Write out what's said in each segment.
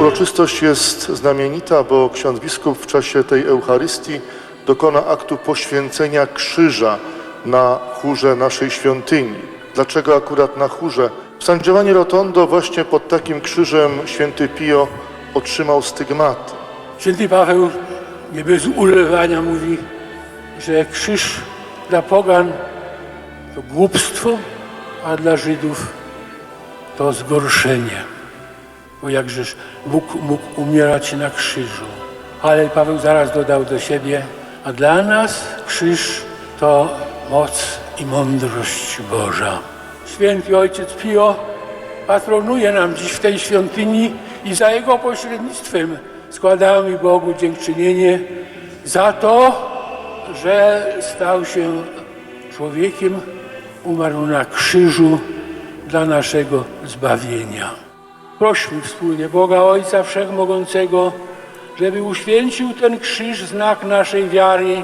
Uroczystość jest znamienita, bo ksiądz biskup w czasie tej Eucharystii dokona aktu poświęcenia krzyża na chórze naszej świątyni. Dlaczego akurat na chórze? W San Giovanni Rotondo właśnie pod takim krzyżem święty Pio otrzymał stygmaty. Święty Paweł nie bez ulewania mówi, że krzyż dla pogan to głupstwo, a dla Żydów to zgorszenie. Bo jakżeż Bóg mógł umierać na krzyżu. Ale Paweł zaraz dodał do siebie, a dla nas krzyż to moc i mądrość Boża. Święty Ojciec Pio patronuje nam dziś w tej świątyni i za Jego pośrednictwem składamy Bogu dziękczynienie za to, że stał się człowiekiem, umarł na krzyżu dla naszego zbawienia. Prośmy wspólnie Boga Ojca Wszechmogącego, żeby uświęcił ten krzyż, znak naszej wiary,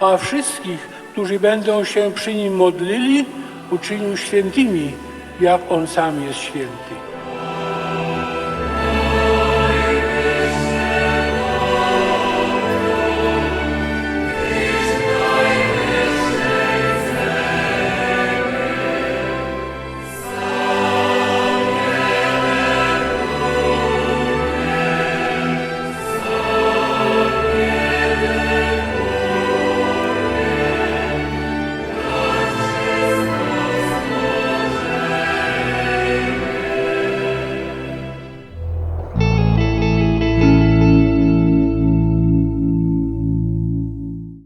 a wszystkich, którzy będą się przy nim modlili, uczynił świętymi, jak On sam jest święty.